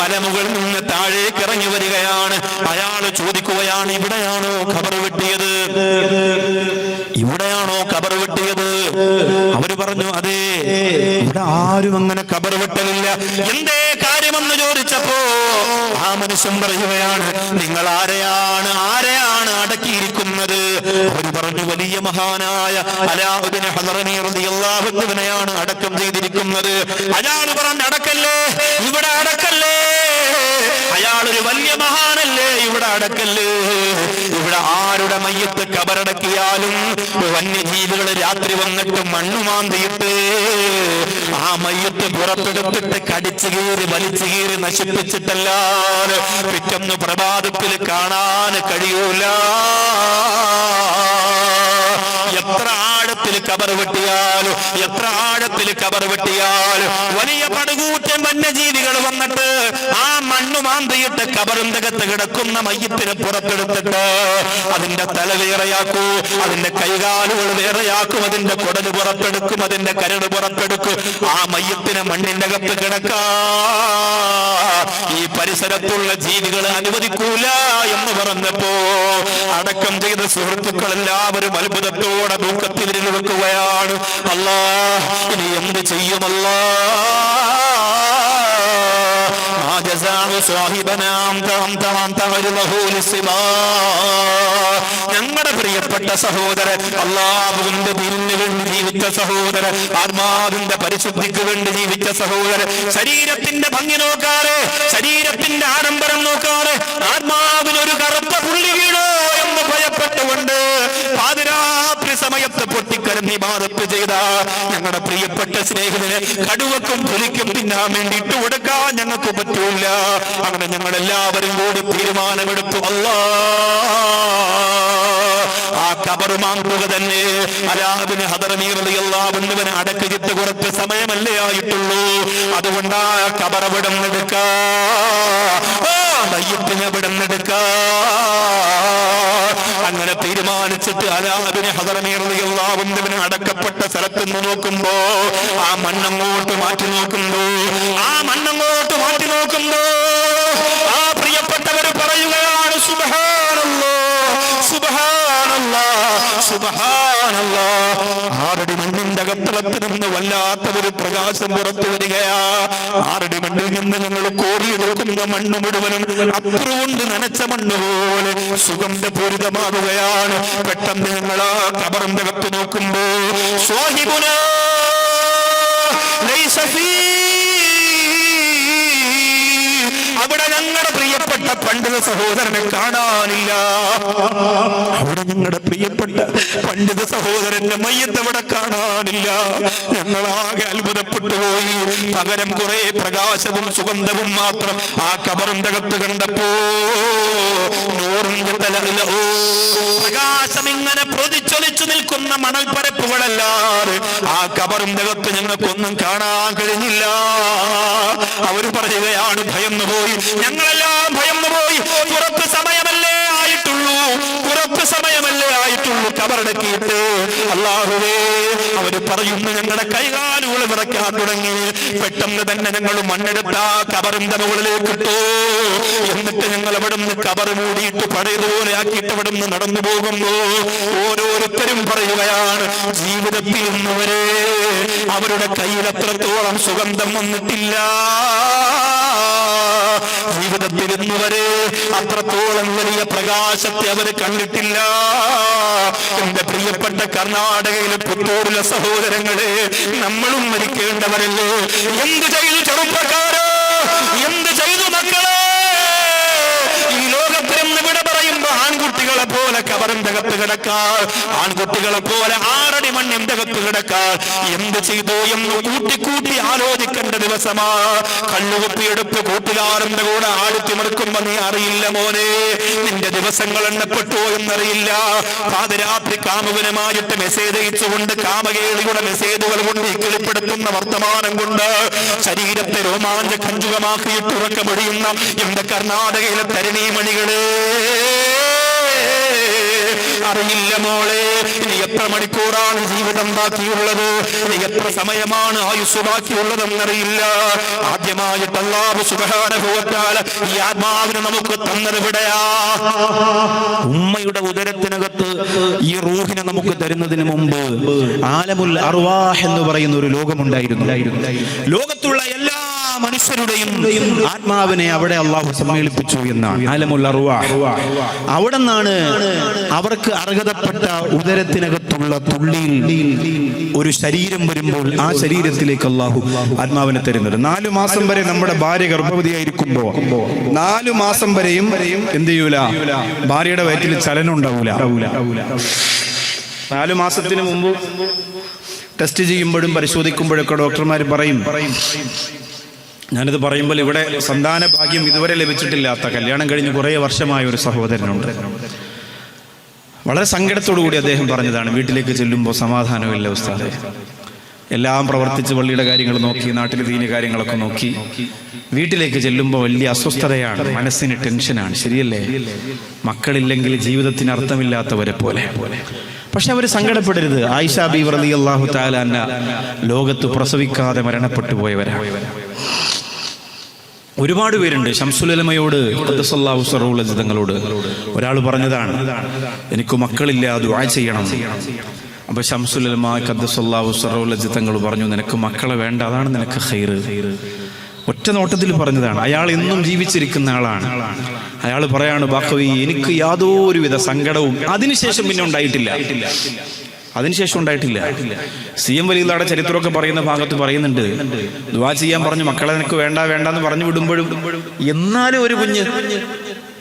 മലമുകളിൽ നിന്ന് താഴേക്ക് ഇറങ്ങി വരികയാണ്. അയാൾ ചോദിക്കുകയാണ് ഇവിടെയാണോ ഖബർ വെട്ടിയത്? ഇവിടെയാണോ ഖബർ വെട്ടിയത്? അവർ പറഞ്ഞു അതെ ഇവിടെ ആരും അങ്ങനെ ഖബർ വെട്ടലില്ല. എന്തേ കാര്യമെന്ന് ചോദിച്ചപ്പോ? ആ മനുഷ്യൻ പറയുകയാണ് നിങ്ങൾ ആരെയാണ് ആരെയാണ് അടക്കിയിരിക്കുന്നത്? പറഞ്ഞു വലിയ മഹാനായ അലാഹുദിനെയാണ് അടക്കം ചെയ്തിരിക്കുന്നത്. അയാൾ പറഞ്ഞ അടക്കല്ലേ? ഇവിടെ അടക്കല്ലേ? അയാൾ ഒരു വലിയ മഹാനല്ലേ? ഇവിടെ അടക്കല്ലേ? ഇവിടെ ആരുടെ മയ്യത്ത് കബറടക്കിയാലും വന്യജീവികൾ രാത്രി വന്നിട്ട് മണ്ണു മാന്തിയിട്ട് ആ മയ്യത്ത് പുറത്തെടുത്തിട്ട് കടിച്ചു കീറി വലിച്ചു കീറി നശിപ്പിച്ചിട്ടല്ലാതെ പിറ്റന്ന് പ്രഭാതത്തിൽ കാണാൻ കഴിയൂല. എത്ര ആഴത്തിൽ കബർ വെട്ടിയാലും എത്ര ആഴത്തിൽ കബർ വെട്ടിയാൽ വലിയ പടുകൂറ്റൻ വന്യജീവികൾ വന്നിട്ട് ആ മണ്ണു മാന്തിയിട്ട് കബറിന്തകത്ത് കിടക്കുന്ന മയ്യത്തിന് പുറത്തെടുത്തിട്ട് അതിന്റെ തല വേറെയാക്കൂ അതിന്റെ കൈകാലുകൾ വേറെയാക്കും അതിന്റെ കുടൽ പുറത്തെടുക്കും അതിന്റെ കരട് പുറത്തെടുക്കും. ആ മയ്യത്തിന് മണ്ണിന്റെ അകത്ത് കിടക്കാ. ഈ പരിസരത്തുള്ള ജീവികൾ അനുവദിക്കൂല എന്ന് പറഞ്ഞപ്പോ അടക്കം ചെയ്ത സുഹൃത്തുക്കൾ എല്ലാവരും അത്ഭുതത്തോടെ ദുഃഖത്തിൽ വെക്കുകയാണ്. അല്ലാ ഇനി എന്ത് ചെയ്യുമല്ല? ഞങ്ങളുടെ പ്രിയപ്പെട്ട സഹോദരൻ അള്ളാഹുവിന്റെ പിരിഞ്ഞു വേണ്ടി ജീവിച്ച സഹോദരൻ ആത്മാവിന്റെ പരിശുദ്ധിക്ക് വേണ്ടി ജീവിച്ച സഹോദരൻ ശരീരത്തിന്റെ ഭംഗി നോക്കാതെ ശരീരത്തിന്റെ ആഡംബരം നോക്കാതെ ആത്മാവിനൊരു കറുത്ത പുള്ളി വീണോ എന്ന് ഭയപ്പെട്ടുകൊണ്ട് പാതിരാത്രി സമയത്ത് പൊട്ടിക്കരഞ്ഞി മാറപ്പ് ചെയ്ത. ഞങ്ങളുടെ പ്രിയപ്പെട്ട സ്നേഹിതന് കടുവക്കും പുലിക്കും തിന്നാൻ വേണ്ടി ഇട്ട് കൊടുക്കാൻ ഞങ്ങൾക്ക് പറ്റൂല. അങ്ങനെ ഞങ്ങൾ എല്ലാവരും കൂടി തീരുമാനമെടുത്തു അല്ല. ആ കബർ മാങ്കുക തന്നെ അലാബിന് ഹദറമീറിയല്ലാവുന്നവന് അടക്കിച്ചിട്ട് കുറച്ച് സമയമല്ലേ ആയിട്ടുള്ളൂ. അതുകൊണ്ട് ആ കബർ അവിടെ അങ്ങനെ തീരുമാനിച്ചിട്ട് അലാബിന് ഹദറമീറിയല്ലാവുന്നവന് അടക്കപ്പെട്ട സ്ഥലത്ത് നിന്ന് നോക്കുമ്പോ ആ മണ്ണങ്ങോട്ട് മാറ്റി നോക്കുമ്പോ ആ മണ്ണങ്ങോട്ട് മാറ്റി നോക്കുമ്പോ ആ പ്രിയപ്പെട്ടവര് പറയുകയാണ് സുബഹാനല്ലാ ആറടി മണ്ണിന്റെ അകത്തളത്തിൽ നിന്ന് വല്ലാത്ത ഒരു പ്രകാശം പുറത്തു വരികയാ. ആറടി മണ്ണിൽ നിന്ന് ഞങ്ങൾ കോറിയെടുക്കുന്ന മണ്ണ് മുഴുവനും കൊണ്ട് നനച്ച മണ്ണ് പോലെ സുഗന്ധ സുഗന്ധപൂരിതമാകുകയാണ്. പെട്ടെന്ന് ഞങ്ങൾ ആ കബറിന്റെ അകത്ത് നോക്കുമ്പോ അവിടെ ഞങ്ങളുടെ പ്രിയപ്പെട്ട പണ്ഡിത സഹോദരനെ കാണാനില്ല. അവിടെ ഞങ്ങളുടെ പ്രിയപ്പെട്ട പണ്ഡിത സഹോദരന്റെ മയ്യത്ത് അവിടെ കാണാനില്ല. ഞങ്ങളാകെ അത്ഭുതപ്പെട്ടു പോയി. പകരം കുറെ പ്രകാശവും സുഗന്ധവും മാത്രം ആ കബറിന്റെ അകത്ത് കണ്ടപ്പോ നൂറിന്റെ തലമില്ല ഓ പ്രകാശം ഇങ്ങനെ പ്രതിച്ചൊലിച്ചു നിൽക്കുന്ന മണൽപ്പരപ്പുകളല്ലാതെ ആ കബറിന്റെ അകത്ത് ഞങ്ങൾക്കൊന്നും കാണാൻ കഴിഞ്ഞില്ല. അവർ പറയുകയാണ് ഭയന്നു പോയി ഞങ്ങളെല്ലാം ഭയന്നു പോയി പുറത്ത് സമയമല്ലേ ആയിട്ടുള്ളൂ. പുറത്ത് സമയമല്ലേ ആയിട്ടുള്ളൂ കബറടക്കിയിട്ട് അള്ളാഹുവേ അവർ പറയുന്നു ഞങ്ങളുടെ കൈകാലുകൾ വിറയ്ക്കാൻ തുടങ്ങി. പെട്ടെന്ന് തന്നെ ഞങ്ങൾ മണ്ണെടുത്ത കബറിന്റെ മുകളിലേക്ക് ഇട്ടു. എന്നിട്ട് ഞങ്ങൾ അവിടെ നിന്ന് കബർ മൂടിയിട്ട് പഴയതുപോലെ ആക്കിയിട്ട് അവിടെ നിന്ന് നടന്നു പോകുന്നു. ഓരോരുത്തരും പറയുകയാണ് ജീവിതത്തിൽ ഇന്നുവരെ അവരുടെ കയ്യിൽ അത്രത്തോളം സുഗന്ധം വന്നിട്ടില്ല. ജീവിതത്തിൽ ഇന്നുവരെ അത്രത്തോളം വലിയ പ്രകാശത്തെ അവർ കണ്ടിട്ടില്ല. എന്റെ പ്രിയപ്പെട്ട കർണാടകയിലെ പുത്തൂരിലെ സഹോദരങ്ങളെ നമ്മളും മരിക്കേണ്ടവരല്ലേ? എന്ത് ചെയ്തു ചെറുപ്പക്കാരോ? എന്ത് ചെയ്തു മക്കളെ ഈ ലോകത്തിൽ നിന്ന് വിട പറയുമ്പോ ആൺകുട്ടികളെ പോലെ കവറും അകത്ത് കിടക്കാൻ ആൺകുട്ടികളെ പോലെ ആറടി മണ്ണിന്റെ അകത്ത് കിടക്കാൻ എന്ത് ചെയ്തു എന്ന് കൂട്ടിക്കൂട്ടി ആലോചിക്കേണ്ട ദിവസമാ. കണ്ണുകുപ്പിയെടുത്ത് കൂട്ടുകാരന്റെ കൂടെ ആടിത്തിമിർക്കുമ്പോ നീ അറിയില്ല മോനെ. നിന്റെ ദിവസങ്ങൾ എണ്ണപ്പെട്ടോ എന്നറിയില്ല. പാതിരാത്രി കാമുകനുമായിട്ട് മെസ്സേജ് അയച്ചുകൊണ്ട് കാമകേളിയുടെ മെസ്സേജുകൾ കൊണ്ട് കിളിപ്പെടുത്തുന്ന വർത്തമാനം കൊണ്ട് ശരീരത്തെ രോമാഞ്ച കഞ്ചുകമാക്കിയിട്ട് ഉറക്കമൊഴിയുന്ന എന്റെ കർണാടകയിലെ തരണീമണികളെ. അറിയില്ല മോളെ. ഇനി എത്ര മണിക്കൂറാണ് ജീവിതം ബാക്കിയുള്ളത്? ഇനി എത്ര സമയമാണ് ആയുസ് ബാക്കിയുള്ളതെന്നറിയില്ല. ആദ്യമായിട്ട് അള്ളാഹു സുഖാനുഭവത്താൽ ഈ ആത്മാവിനെ നമുക്ക് തന്നതെവിടെയാ ഉമ്മയുടെ ഉദരത്തിനകത്ത് ഈ റൂഹിനെ നമുക്ക് തരുന്നതിന് മുമ്പ് ആലമുൽ അർവാഹ് എന്ന് പറയുന്ന ഒരു ലോകമുണ്ടായിരുന്നു. ലോകത്തുള്ള എല്ലാ മനുഷ്യരുടെയും ആത്മാവിനെ അവിടെ അള്ളാഹു സമ്മേളിപ്പിച്ചു എന്നാണ്. അവിടെ നിന്നാണ് അവർക്ക് അർഹതപ്പെട്ട ഉദരത്തിനകത്തുള്ള തുള്ളിയിൽ ഒരു ശരീരം വരുമ്പോൾ ആ ശരീരത്തിലേക്ക് അള്ളാഹു ആത്മാവിനെ തരുന്നത്. നാലു മാസം വരെ നമ്മുടെ ഭാര്യ ഗർഭവതിയായിരിക്കുമ്പോ നാലു മാസം വരെയും എന്ത് ചെയ്യൂല? ഭാര്യയുടെ വയറ്റിൽ ചലനം ഉണ്ടാവൂല. നാലു മാസത്തിന് മുമ്പ് ടെസ്റ്റ് ചെയ്യുമ്പോഴും പരിശോധിക്കുമ്പോഴൊക്കെ ഡോക്ടർമാർ പറയും ഞാനിത് പറയുമ്പോൾ ഇവിടെ സന്താന ഭാഗ്യം ഇതുവരെ ലഭിച്ചിട്ടില്ലാത്ത കല്യാണം കഴിഞ്ഞ് കുറേ വർഷമായ ഒരു സഹോദരനുണ്ട്. വളരെ കൂടി അദ്ദേഹം പറഞ്ഞതാണ് വീട്ടിലേക്ക് ചെല്ലുമ്പോൾ സമാധാനമില്ല ഉസ്താദെ. എല്ലാം പ്രവർത്തിച്ച് പള്ളിയുടെ കാര്യങ്ങൾ നോക്കി നാട്ടിലെ ദീന കാര്യങ്ങളൊക്കെ നോക്കി. വീട്ടിലേക്ക് ചെല്ലുമ്പോൾ വലിയ അസ്വസ്ഥതയാണ് മനസ്സിന് ടെൻഷനാണ്. ശരിയല്ലേ? മക്കളില്ലെങ്കിൽ ജീവിതത്തിന് അർത്ഥമില്ലാത്തവരെ പോലെ. പക്ഷെ അവർ സങ്കടപ്പെടരുത്. ആയിഷ ബി വ്രതി അള്ളാഹു താലാന്ന ലോകത്ത് പ്രസവിക്കാതെ മരണപ്പെട്ടു പോയവരാണ്. ഒരുപാട് പേരുണ്ട്. ഷംസുലമയോട് തങ്ങളോട് ഒരാൾ പറഞ്ഞതാണ് എനിക്ക് മക്കളില്ല ദുആ ചെയ്യണം. അപ്പൊ ഷംസുലമ ഖദ്ദസല്ലാഹു സറൗലജിതങ്ങൾ പറഞ്ഞു നിനക്ക് മക്കളെ വേണ്ട അതാണ് നിനക്ക് ഹൈറ് ഒറ്റ നോട്ടത്തിൽ പറഞ്ഞതാണ് അയാൾ എന്നും ജീവിച്ചിരിക്കുന്ന ആളാണ്. അയാൾ പറയാണ് ബാക്കവി എനിക്ക് യാതൊരുവിധ സങ്കടവും അതിനുശേഷം പിന്നെ ഉണ്ടായിട്ടില്ല. അതിനുശേഷം ഉണ്ടായിട്ടില്ല. സി എം വലിയുടെ ചരിത്രമൊക്കെ പറയുന്ന ഭാഗത്ത് പറയുന്നുണ്ട്. ദുവാ ചെയ്യാൻ പറഞ്ഞു മക്കളെ നിനക്ക് വേണ്ട വേണ്ട എന്ന് പറഞ്ഞു വിടുമ്പോഴും എന്നാലും ഒരു കുഞ്ഞ്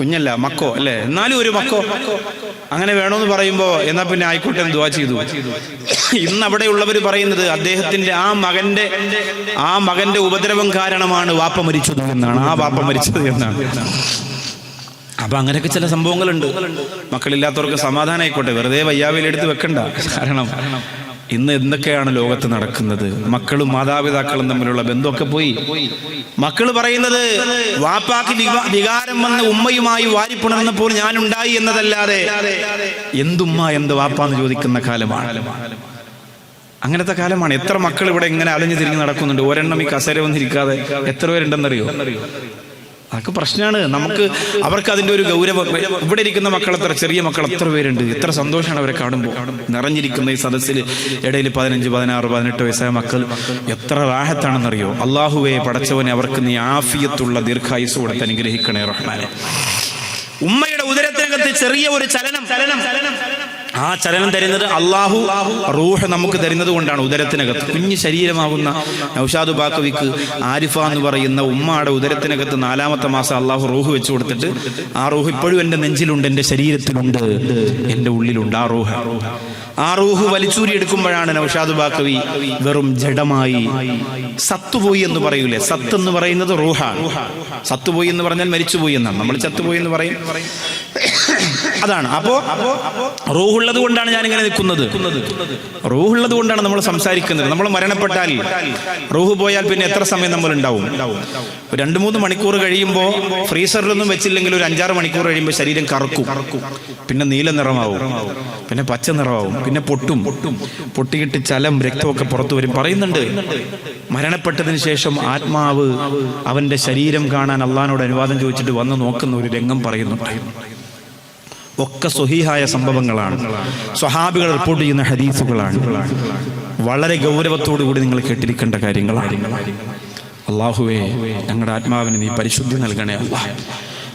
കുഞ്ഞല്ല മക്കോ അല്ലേ? എന്നാലും ഒരു മക്കോ അങ്ങനെ വേണമെന്ന് പറയുമ്പോ എന്നാ പിന്നെ ആയിക്കോട്ടെ എന്ന് ദുവാ ചെയ്തു. ഇന്ന് അവിടെയുള്ളവർ പറയുന്നത് അദ്ദേഹത്തിന്റെ ആ മകന്റെ ആ മകന്റെ ഉപദ്രവം കാരണമാണ് വാപ്പ മരിച്ചത് എന്നാണ്. ആ വാപ്പ മരിച്ചത് എന്നാണ്. അപ്പൊ അങ്ങനെയൊക്കെ ചില സംഭവങ്ങളുണ്ട്. മക്കളില്ലാത്തവർക്ക് സമാധാനമായിക്കോട്ടെ വെറുതെ വയ്യാവിലെടുത്ത് വെക്കണ്ട. കാരണം ഇന്ന് എന്തൊക്കെയാണ് ലോകത്ത് നടക്കുന്നത്? മക്കളും മാതാപിതാക്കളും തമ്മിലുള്ള ബന്ധമൊക്കെ പോയി. മക്കൾ പറയുന്നത് വാപ്പാക്ക് വിക- വികാരം വന്ന് ഉമ്മയുമായി വാരിപ്പുണർന്നപ്പോൾ ഞാൻ ഉണ്ടായി എന്നതല്ലാതെ എന്തുമ്മ എന്ത് വാപ്പ എന്ന് ചോദിക്കുന്ന കാലമാണ്. അങ്ങനത്തെ കാലമാണ്. എത്ര മക്കൾ ഇവിടെ ഇങ്ങനെ അലഞ്ഞു തിരിഞ്ഞ് നടക്കുന്നുണ്ട്? ഒരെണ്ണം ഈ കസേര വന്നിരിക്കാതെ എത്ര പേരുണ്ടെന്നറിയോ? അതൊക്കെ പ്രശ്നമാണ് നമുക്ക് അവർക്ക് അതിന്റെ ഒരു ഗൗരവം. ഇവിടെ ഇരിക്കുന്ന മക്കൾ എത്ര ചെറിയ മക്കൾ എത്ര പേരുണ്ട്? എത്ര സന്തോഷമാണ് അവരെ കാണുമ്പോൾ. നിറഞ്ഞിരിക്കുന്ന ഈ സദസ്സിൽ ഇടയിൽ പതിനഞ്ച് പതിനാറ് പതിനെട്ട് വയസ്സായ മക്കൾ എത്ര റാഹത്താണെന്നറിയോ? അള്ളാഹുവെ പടച്ചവനെ അവർക്ക് നീ ആഫിയത്തുള്ള ദീർഘായുസ് കൊടുത്ത് അനുഗ്രഹിക്കണേ റഹ്മാനെ. ഉമ്മയുടെ ഉദരത്തിനകത്ത് ചെറിയ ഒരു ചലനം ചലനം ചലനം. ആ ചലനം തരുന്നത് അള്ളാഹു റൂഹ് നമുക്ക് തരുന്നത് കൊണ്ടാണ് ഉദരത്തിനകത്ത്. കുഞ്ഞു ശരീരമാകുന്ന നൌഷാദ് ബാക്കവിക്ക് ആരിഫ എന്ന് പറയുന്ന ഉമ്മയുടെ ഉദരത്തിനകത്ത് നാലാമത്തെ മാസം അള്ളാഹു റൂഹ് വെച്ചു കൊടുത്തിട്ട് ആ റൂഹ് ഇപ്പോഴും എന്റെ നെഞ്ചിലുണ്ട് എന്റെ ശരീരത്തിലുണ്ട് എന്റെ ഉള്ളിലുണ്ട് ആ റൂഹ്. ആ റൂഹ് വലിച്ചൂരി എടുക്കുമ്പോഴാണ് നൗഷാദ് ബാക്കവി വെറും ജഡമായി സത്തുപോയി എന്ന് പറയൂലേ? സത്ത് എന്ന് പറയുന്നത് റൂഹാണ്. സത്തുപോയി എന്ന് പറഞ്ഞാൽ മരിച്ചുപോയി എന്നാണ്. നമ്മൾ ചത്തുപോയി എന്ന് പറയും. അതാണ്. അപ്പോ റൂഹുള്ളത് കൊണ്ടാണ് ഞാൻ ഇങ്ങനെ നിൽക്കുന്നത്. റൂഹുള്ളത് കൊണ്ടാണ് നമ്മൾ സംസാരിക്കുന്നത്. നമ്മൾ മരണപ്പെട്ടാൽ റൂഹ് പോയാൽ പിന്നെ എത്ര സമയം നമ്മൾ ഉണ്ടാവും രണ്ടു മൂന്ന് മണിക്കൂർ കഴിയുമ്പോൾ ഫ്രീസറിലൊന്നും വെച്ചില്ലെങ്കിൽ ഒരു അഞ്ചാറ് മണിക്കൂർ കഴിയുമ്പോൾ ശരീരം കറക്കും. പിന്നെ നീല നിറമാവും. പിന്നെ പച്ച നിറമാവും. പിന്നെ പൊട്ടും. പൊട്ടിയിട്ട് ചലം രക്തമൊക്കെ പുറത്തു വരും. പറയുന്നുണ്ട് മരണപ്പെട്ടതിന് ശേഷം ആത്മാവ് അവന്റെ ശരീരം കാണാൻ അള്ളഹാനോട് അനുവാദം ചോദിച്ചിട്ട് വന്ന് നോക്കുന്ന ഒരു രംഗം പറയുന്നുണ്ട് ഒക്കെ സ്വഹീഹായ സംഭവങ്ങളാണ്. സ്വഹാബികൾ റിപ്പോർട്ട് ചെയ്യുന്ന ഹദീസുകളാണ്. വളരെ ഗൗരവത്തോടു കൂടി നിങ്ങൾ കേട്ടിരിക്കേണ്ട കാര്യങ്ങളാണ്. അള്ളാഹുവേ ഞങ്ങളുടെ ആത്മാവിന് നീ പരിശുദ്ധി നൽകണേ അല്ല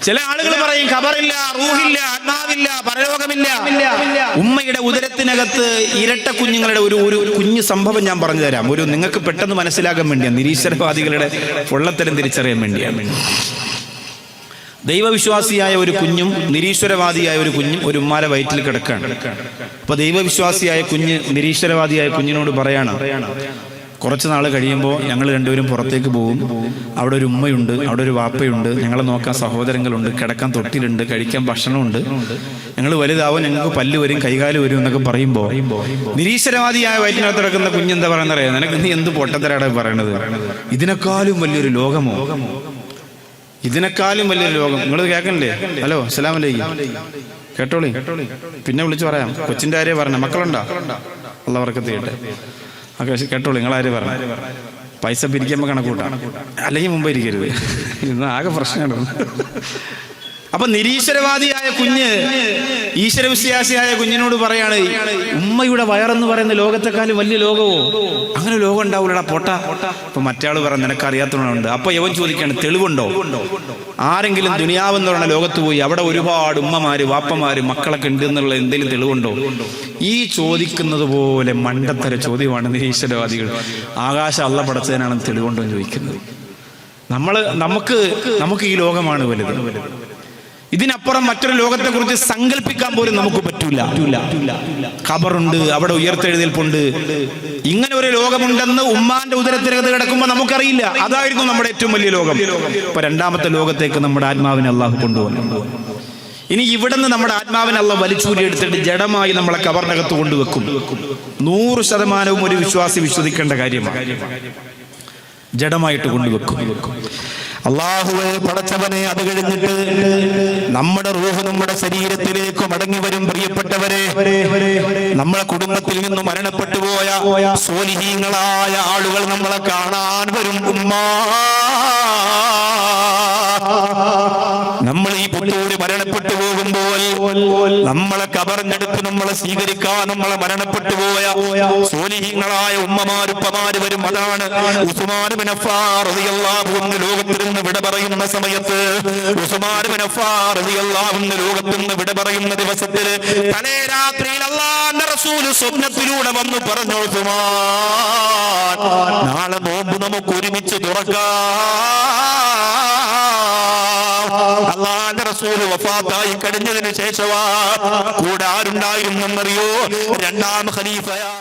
ചില ആളുകൾ പറയും ഖബറില്ല റൂഹില്ല ആത്മാവില്ല പരലോകമില്ല. ഉമ്മയുടെ ഉദരത്തിനകത്ത് ഇരട്ട കുഞ്ഞുങ്ങളുടെ ഒരു ഒരു കുഞ്ഞു സംഭവം ഞാൻ പറഞ്ഞു തരാം. ഒരു നിങ്ങൾക്ക് പെട്ടെന്ന് മനസ്സിലാക്കാൻ വേണ്ടിയാണ്. നിരീശ്വരവാദികളുടെ പൊള്ളത്തരം തിരിച്ചറിയാൻ വേണ്ടിയാണ്. ദൈവവിശ്വാസിയായ ഒരു കുഞ്ഞും നിരീശ്വരവാദിയായ ഒരു കുഞ്ഞും ഒരു ഉമ്മാരെ വയറ്റിൽ കിടക്കാണ് അപ്പൊ ദൈവവിശ്വാസിയായ കുഞ്ഞ് നിരീശ്വരവാദിയായ കുഞ്ഞിനോട് പറയാണ് കുറച്ച് നാൾ കഴിയുമ്പോൾ ഞങ്ങൾ രണ്ടുപേരും പുറത്തേക്ക് പോകും അവിടെ ഒരു ഉമ്മയുണ്ട് അവിടെ ഒരു വാപ്പയുണ്ട് ഞങ്ങളെ നോക്കാൻ സഹോദരങ്ങളുണ്ട് കിടക്കാൻ തൊട്ടിലുണ്ട് കഴിക്കാൻ ഭക്ഷണമുണ്ട്. ഞങ്ങൾ വലുതാവും ഞങ്ങൾക്ക് പല്ല് വരും കൈകാൽ വരും എന്നൊക്കെ പറയുമ്പോൾ നിരീശ്വരവാദിയായ വയറ്റിനകത്ത് കിടക്കുന്ന കുഞ്ഞെന്താ പറയുന്നത് അറിയാം നിനക്ക് നീ എന്ത് പൊട്ടത്തരാടാ പറയണത് ഇതിനേക്കാളും വലിയൊരു ലോകമോ? ഇതിനേക്കാളും വലിയ രോഗം നിങ്ങൾ കേൾക്കണ്ടേ ഹലോ അസ്സലാമു അലൈക്കും. കേട്ടോളി? കേട്ടോളി പിന്നെ വിളിച്ചു പറയാം. കൊച്ചിന്റെ ആരെയും പറഞ്ഞ മക്കളുണ്ടോ? ഉള്ള വർക്കത്ത് കേട്ടെ കേട്ടോളി. നിങ്ങളാരെയും പറഞ്ഞു പൈസ പിരിക്കുമ്പോൾ കണക്കൂട്ടാം. അല്ലെങ്കിൽ മുമ്പ് ഇരിക്കരുത്. ഇന്ന് ആകെ പ്രശ്നമാണ്. അപ്പൊ നിരീശ്വരവാദിയായ കുഞ്ഞ് ഈശ്വരവിശ്വാസിയായ കുഞ്ഞിനോട് പറയാണ് ഉമ്മയുടെ വയറെന്ന് പറയുന്ന ലോകത്തെക്കാളും വലിയ ലോകമോ അങ്ങനെ ലോകം ഉണ്ടാവില്ലടാ പൊട്ട. അപ്പൊ മറ്റാൾ പറഞ്ഞ നിനക്ക് അറിയാത്തവണുണ്ട് അപ്പൊ യവൻ ചോദിക്കാണ് തെളിവുണ്ടോ? ആരെങ്കിലും ദുനിയാവെന്ന് പറഞ്ഞ ലോകത്ത് പോയി അവിടെ ഒരുപാട് ഉമ്മമാര് വാപ്പമാര് മക്കളൊക്കെ ഉണ്ട് എന്നുള്ള എന്തെങ്കിലും തെളിവുണ്ടോ? ഈ ചോദിക്കുന്നത് പോലെ മണ്ടത്തര ചോദ്യമാണ് നിരീശ്വരവാദികൾ. ആകാശം അള്ള പടച്ചതിനാണ് തെളിവുണ്ടോ എന്ന് ചോദിക്കുന്നത്. നമ്മൾ നമുക്ക് നമുക്ക് ഈ ലോകമാണ് വലുത്. ഇതിനപ്പുറം മറ്റൊരു ലോകത്തെ കുറിച്ച് സങ്കല്പിക്കാൻ പോലും നമുക്ക് പറ്റൂല. ഖബറുണ്ട് അവിടെ ഉയർത്തെഴുന്നേൽപ്പുണ്ട്. ഇങ്ങനെ ഒരു ലോകമുണ്ടെന്ന് ഉമ്മാന്റെ ഉദരത്തിനകത്ത് കിടക്കുമ്പോൾ നമുക്കറിയില്ല. അതായിരുന്നു നമ്മുടെ ഏറ്റവും വലിയ ലോകം. ഇപ്പൊ രണ്ടാമത്തെ ലോകത്തേക്ക് നമ്മുടെ ആത്മാവിനെ അള്ളാഹു കൊണ്ടുപോകും ഇനി ഇവിടുന്ന് നമ്മുടെ ആത്മാവിനെ അള്ള വലിച്ചൂരി എടുത്തിട്ട് ജഡമായി നമ്മളെ കബറിനകത്ത് കൊണ്ടുവെക്കും. നൂറ് ശതമാനവും ഒരു വിശ്വാസി വിശ്വസിക്കേണ്ട കാര്യമാണ്. ജഡമായിട്ട് കൊണ്ടുവെക്കും. അള്ളാഹുവെ പടച്ചവനെ അത് കഴിഞ്ഞിട്ട് നമ്മുടെ റൂഹ് നമ്മുടെ ശരീരത്തിലേക്ക് മടങ്ങി വരും പ്രിയപ്പെട്ടവരെ. നമ്മളെ കുടുംബത്തിൽ നിന്ന് മരണപ്പെട്ടു പോയ സോലിഹീങ്ങളായ ആളുകൾ നമ്മളെ കാണാൻ വരും ഉമ്മ. നമ്മൾ ഈ പുത്തൂര് മരണപ്പെട്ടു പോകുമ്പോൾ നമ്മളെ കബറിഞ്ഞെടുത്ത് നമ്മളെ സ്വീകരിക്കാൻ നമ്മളെ മരണപ്പെട്ടു പോയ സോലിഹീങ്ങളായ ഉമ്മമാരുപ്പമാര് വരും. അതാണ് ഉസ്മാൻ ബിൻ അഫ്ഫാൻ റളിയല്ലാഹു അൻഹു ലോകത്തിൽ നിന്ന് വിട പറയുന്ന സമയത്ത് ഉസ്മാൻ ബിൻ അഫ്ഫാൻ റളിയല്ലാഹു അൻഹു ലോകത്തിൽ നിന്ന് വിട പറയുന്ന ദിവസത്തിൽ തലേ രാത്രിയിൽ അള്ളാഹുവിന്റെ റസൂൽ സ്വപ്നത്തിലൂടെ വന്നു പറഞ്ഞു ഉസ്മാൻ നാളെ നോമ്പ് നമുക്ക് ഒരുമിച്ച് തുറക്കാം. അള്ളാന്റെ റസൂൽ വഫാത്തായി കഴിഞ്ഞതിന് ശേഷവാ കൂടെ ആരുണ്ടായിരുന്നെന്നറിയോ? രണ്ടാം ഖലീഫയാ